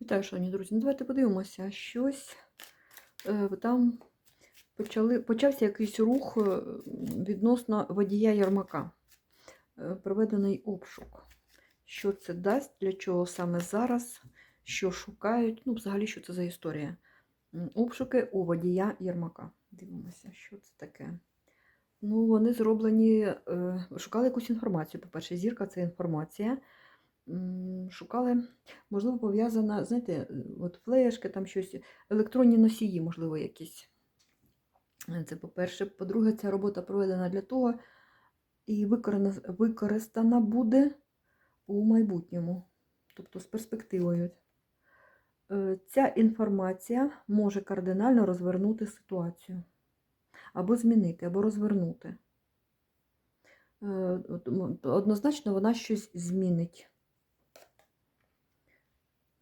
Вітаю, шановні друзі. Ну, давайте подивимося. Щось е, там почали, почався якийсь рух е, відносно водія Ярмака. Е, проведений обшук. Що це дасть, для чого саме зараз, що шукають, ну, взагалі, що це за історія. Обшуки у водія Ярмака. Дивимося, що це таке. Ну, вони зроблені, шукали якусь інформацію. По-перше, зірка це інформація. Шукали, можливо, пов'язана, знаєте, е, от флешки, там щось, електронні носії, можливо, якісь. Е, Це по-перше. По-друге, ця робота проведена для того і використана буде у майбутньому, тобто з перспективою. Е, Ця інформація може кардинально розвернути ситуацію. Або змінити, або розвернути. Однозначно вона щось змінить.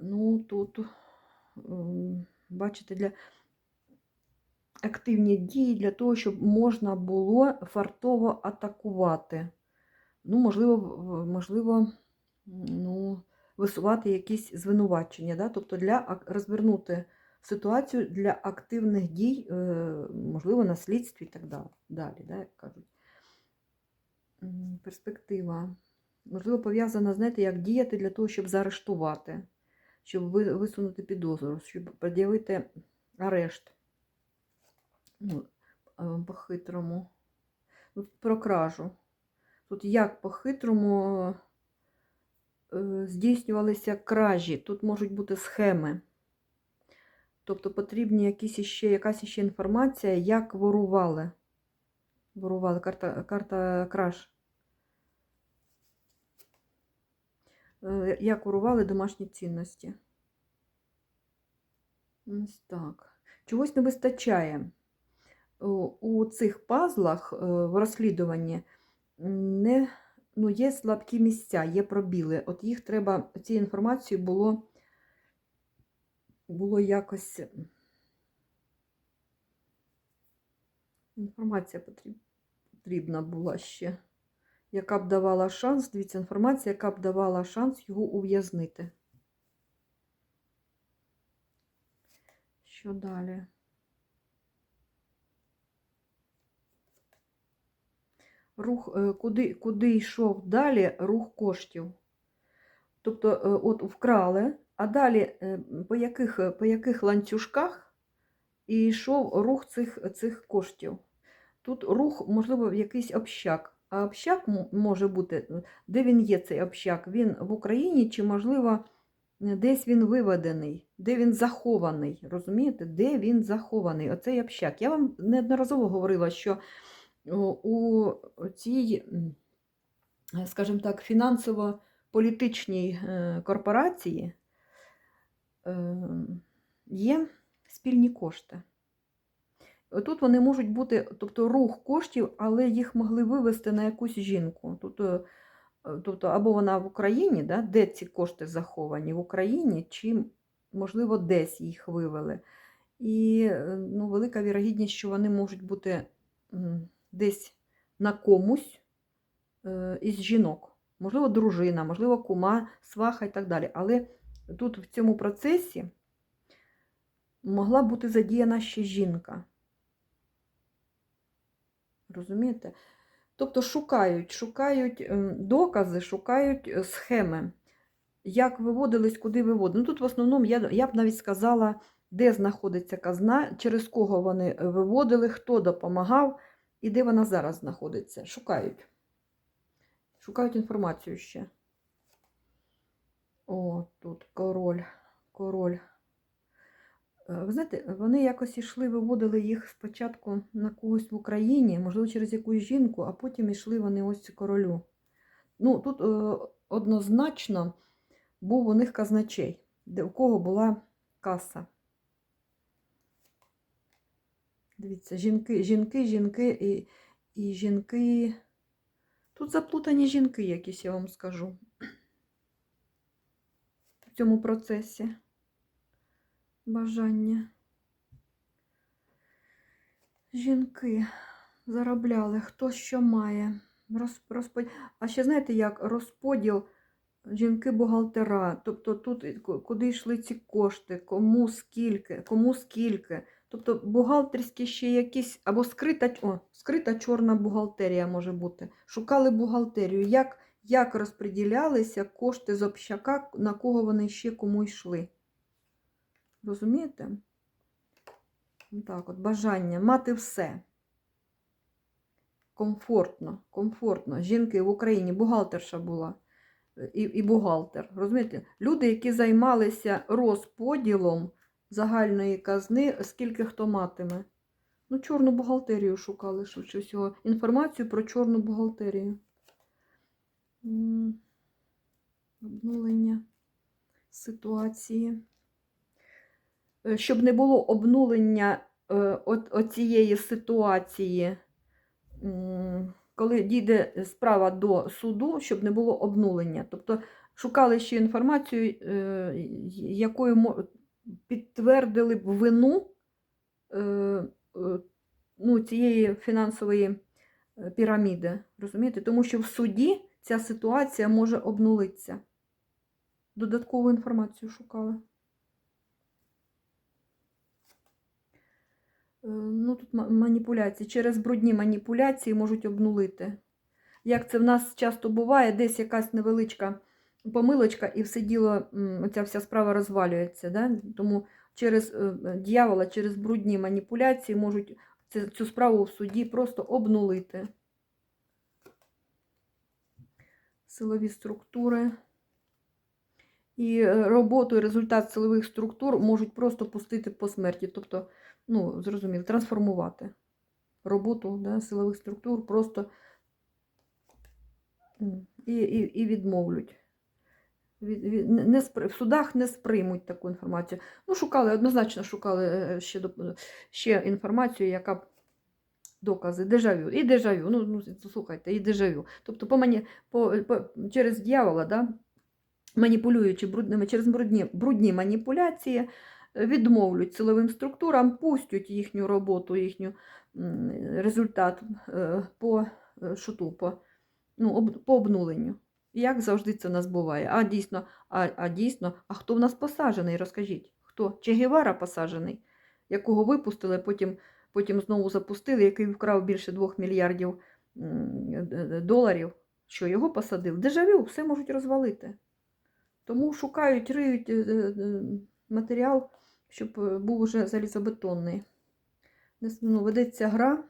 Ну, тут, бачите, для активні дії для того, щоб можна було фартово атакувати. Ну, можливо, можливо, ну, висувати якісь звинувачення, да? тобто для розвернути ситуацію для активних дій, е, можливо, на слідстві і так да- далі, да, як кажуть. Перспектива. Можливо, пов'язана, знаєте, як діяти для того, щоб заарештувати, щоб ви- висунути підозру, щоб пред'явити арешт. Ну, е, по-хитрому. Тут про кражу. Тут як по-хитрому е, здійснювалися кражі. Тут можуть бути схеми. Тобто потрібні якісь іще, якась іще інформація, як ворували. Ворували карта, карта краж. Як ворували домашні цінності. Ось так. Чогось не вистачає. У- У цих пазлах е, в розслідуванні не, ну, є слабкі місця, є пробіли. От їх треба, ці інформації було, було якось. Інформація потрібна була ще, яка б давала шанс, дивіться, інформація, яка б давала шанс його ув'язнити. Що далі? Рух, е, куди, куди йшов далі рух коштів. Тобто, е, от вкрали, а далі е, по яких, по яких ланцюжках і йшов рух цих, цих коштів. Тут рух, можливо, в якийсь общак. А общак може бути, де він є, цей общак? Він в Україні чи, можливо, десь він виведений, де він захований. Розумієте, де він захований? Оцей общак. Я вам неодноразово говорила, що у цій, скажімо так, фінансово-політичній е, корпорації е, є спільні кошти. Тут вони можуть бути, тобто рух коштів, але їх могли вивести на якусь жінку. Тобто, тобто або вона в Україні, да, де ці кошти заховані, в Україні, чи, можливо, десь їх вивели. І е, ну, велика вірогідність, що вони можуть бути десь на комусь е, із жінок. Можливо, дружина, можливо, кума, сваха і так далі. Але тут в цьому процесі могла бути задіяна ще жінка. Розумієте? Тобто шукають, шукають ем, докази, шукають е, схеми, як виводились, куди виводили. Ну, тут в основному я, я б навіть сказала, де знаходиться казна, через кого вони е, виводили, хто допомагав і де вона зараз знаходиться. Шукають. Шукають інформацію ще. О, тут король, король. Е, Ви знаєте, вони якось ішли, виводили їх спочатку на когось в Україні, можливо, через якусь жінку, а потім йшли вони ось королю. Ну, тут е, однозначно був у них казначей, де у кого була каса. Дивіться, жінки, жінки, жінки і, і жінки. Тут заплутані жінки якісь, я вам скажу. В цьому процесі бажання. Жінки заробляли, хто що має. Роз. А ще знаєте, як розподіл жінки-бухгалтера, тобто тут куди йшли ці кошти, кому скільки, кому скільки. Тобто бухгалтерські ще якісь, або скрита, о, скрита чорна бухгалтерія може бути. Шукали бухгалтерію, як, як розподілялися кошти з общака, на кого вони ще кому йшли. Розумієте? Так, от бажання мати все. Комфортно, комфортно. Жінки в Україні бухгалтерша була і, і бухгалтер. Розумієте? Люди, які займалися розподілом загальної казни, скільки хто матиме. Ну, чорну бухгалтерію шукали швидше всього. Інформацію про чорну бухгалтерію. Обнулення ситуації. Е, Щоб не було обнулення е, оцієї ситуації, коли дійде справа до суду, щоб не було обнулення. Тобто шукали ще інформацію, е, якою підтвердили б вину ну, цієї фінансової піраміди. Розумієте? Тому що в суді ця ситуація може обнулитися. Додаткову інформацію шукали. Ну, тут маніпуляції. Через брудні маніпуляції можуть обнулити. Як це в нас часто буває, десь якась невеличка помилочка, і все діло, м, ця вся справа розвалюється. Да? Тому через е, е, дьявола, через брудні маніпуляції можуть цю справу в суді просто обнулити. Силові структури. І е, роботу і результат силових структур можуть просто пустити по смерті. Тобто, ну, зрозуміло, трансформувати роботу да, силових структур просто і, і, і відмовлять. Від, від, не, спри- в судах не сприймуть таку інформацію. Ну, шукали, однозначно шукали е, ще, ще інформацію, яка б докази, дежавю. І дежавю. Ну, ну слухайте, і дежавю. Тобто по мані, по, по, через дьявола, да, маніпулюючи брудними, через брудні, брудні маніпуляції, е, відмовлять силовим структурам, пустять їхню роботу, їхню результат е, по е, шуту, по, ну, по обнуленню. Як завжди це нас буває. А дійсно, а, а дійсно, а хто в нас посаджений? Розкажіть, хто? Че Гевара посаджений, якого випустили, потім, потім знову запустили, який вкрав більше 2 мільярдів доларів. Що його посадив? Дежавю, все можуть розвалити. Тому шукають, риють е, е, е, матеріал, щоб був уже залізобетонний. Ну, ведеться гра,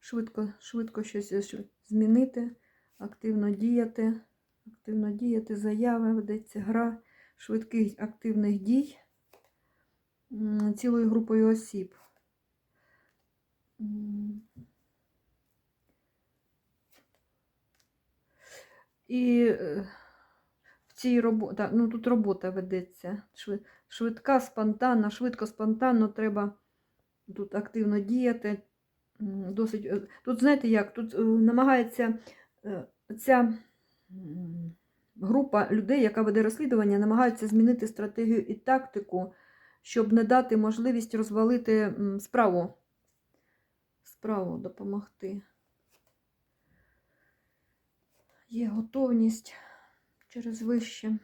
швидко, швидко щось змінити, активно діяти, активно діяти, заяви, ведеться гра швидких активних дій цілою групою осіб. І цій роботі, ну тут робота ведеться. Швидка, спонтанна, швидко, спонтанно треба тут активно діяти. Досить, е, тут знаєте як, тут е, намагається е, ця група людей, яка веде розслідування, намагається змінити стратегію і тактику, щоб не дати можливість розвалити справу. Справу допомогти. Є готовність через вище. Е,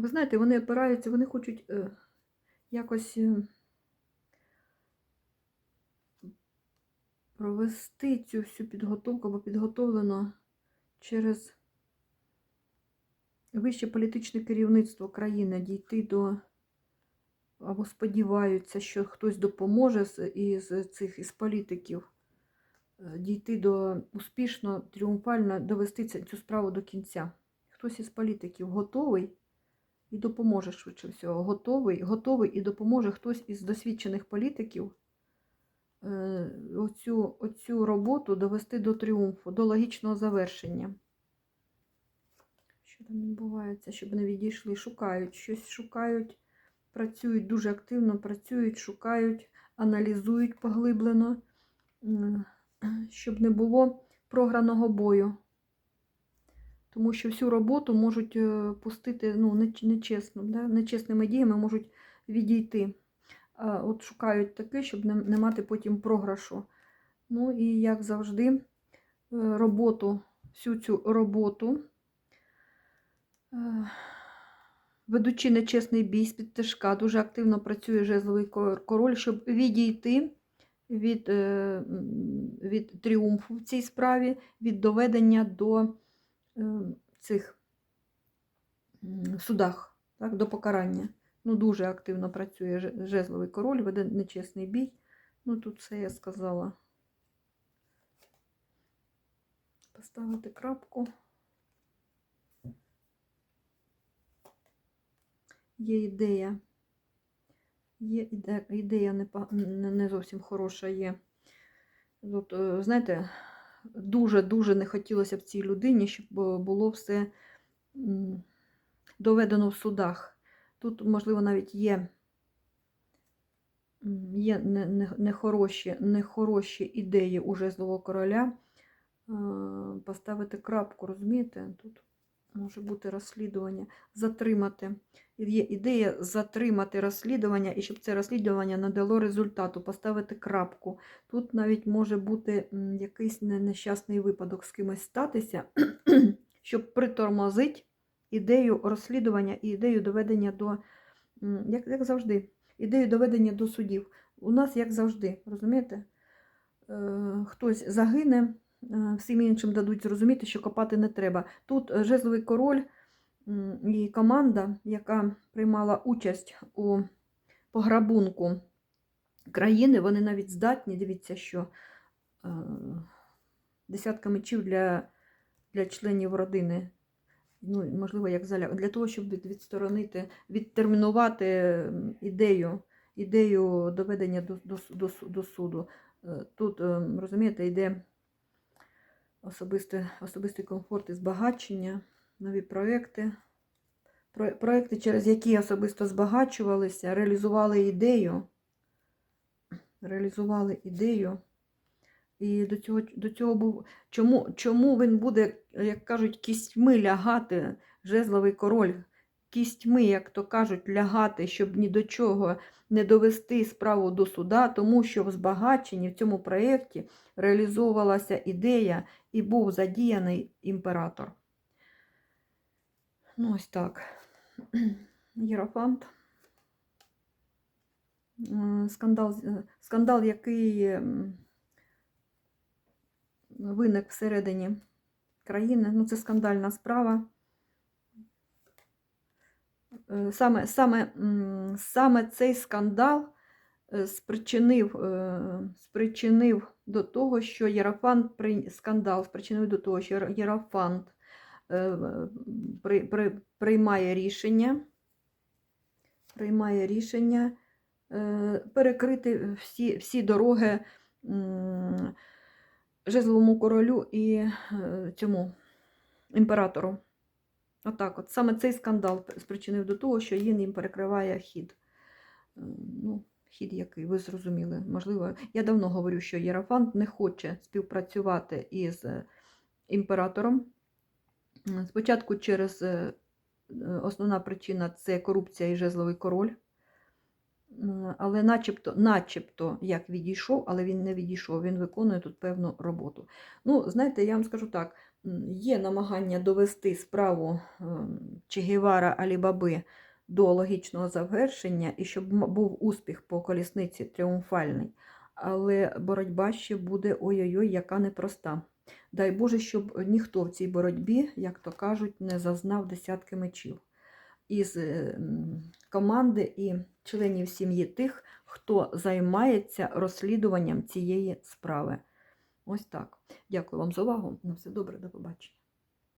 Ви знаєте, вони опираються, вони хочуть е, якось е, провести цю всю підготовку або підготовлено через вище політичне керівництво країни дійти до, або сподіваються, що хтось допоможе із цих із політиків дійти до успішно, тріумфально довести цю справу до кінця. Хтось із політиків готовий і допоможе швидше всього. Готовий, готовий і допоможе хтось із досвідчених політиків е, оцю, оцю роботу довести до тріумфу, до логічного завершення. Що там відбувається, щоб не відійшли, шукають, щось шукають, працюють дуже активно, працюють, шукають, аналізують поглиблено, м, щоб не було програного бою. Тому що всю роботу можуть е, пустити ну, нечесно, да? нечесними діями можуть відійти. От шукають таке, щоб не, мати потім програшу. Ну і як завжди, е, роботу всю цю роботу. Е, Ведучи нечесний бій з-під тяжка, дуже активно працює жезловий король, щоб відійти від, е, від тріумфу в цій справі, від доведення до е, цих судах, так, до покарання. Ну, дуже активно працює жезловий король, веде нечесний бій. Ну, тут все я сказала. Поставити крапку. Є ідея. Є ідея, не, зовсім хороша є. От, е, знаєте, дуже-дуже не хотілося б цій людині, щоб е, було все доведено в судах. Тут, можливо, навіть є, є не- не- нехороші, нехороші ідеї у жезлового короля. Е, Поставити крапку, розумієте? Тут може бути розслідування, затримати. Є ідея затримати розслідування і щоб це розслідування надало результату, поставити крапку. Тут навіть може бути якийсь нещасний випадок з кимось статися, щоб притормозити ідею розслідування і ідею доведення до, як, як завжди, ідею доведення до судів. У нас як завжди, розумієте? Е, Хтось загине, всім іншим дадуть зрозуміти, що копати не треба. Тут е, жезловий король і команда, яка приймала участь у пограбунку країни, вони навіть здатні, дивіться, що е, десятка мечів для, для членів родини. Ну, можливо, як заля... для того, щоб відсторонити, відтермінувати ідею, ідею доведення до, до, до, до суду. Е, Тут, е, розумієте, йде особистий, особистий комфорт і збагачення, нові проекти. Про- Проекти, через які особисто збагачувалися, реалізували ідею. Реалізували ідею. І до цього, до цього був. Чому, чому він буде, як кажуть, кістьми лягати, жезловий король, кістьми, як то кажуть, лягати, щоб ні до чого не довести справу до суда, тому що в збагаченні в цьому проєкті реалізовувалася ідея і був задіяний імператор. Ну, ось так. Єрофант. Е, Скандал, скандал, який виник всередині країни. Ну, це скандальна справа. Е, Саме, саме, саме цей скандал спричинив, е, спричинив до того, що Єрофант при... скандал спричинив до того, що Єр- Єрофант е, при, при, приймає рішення, приймає рішення е, перекрити всі, всі дороги жезловому королю і е, цьому імператору. Отак от. Саме цей скандал спричинив до того, що він їм перекриває хід. Е, Ну, хід який, ви зрозуміли. Можливо, я давно говорю, що Єрофант не хоче співпрацювати із е, імператором. Спочатку через е, основна причина це корупція і жезловий король. Але начебто, начебто, як відійшов, але він не відійшов, він виконує тут певну роботу. Ну, знаєте, я вам скажу так: є намагання довести справу ем, Че Гевара Алібаби до логічного завершення, і щоб був успіх по колісниці тріумфальний. Але боротьба ще буде ой-ой-ой, яка непроста. Дай Боже, щоб ніхто в цій боротьбі, як то кажуть, не зазнав десятки мечів із е, команди і членів сім'ї тих, хто займається розслідуванням цієї справи. Ось так. Дякую вам за увагу. На все добре, до побачення.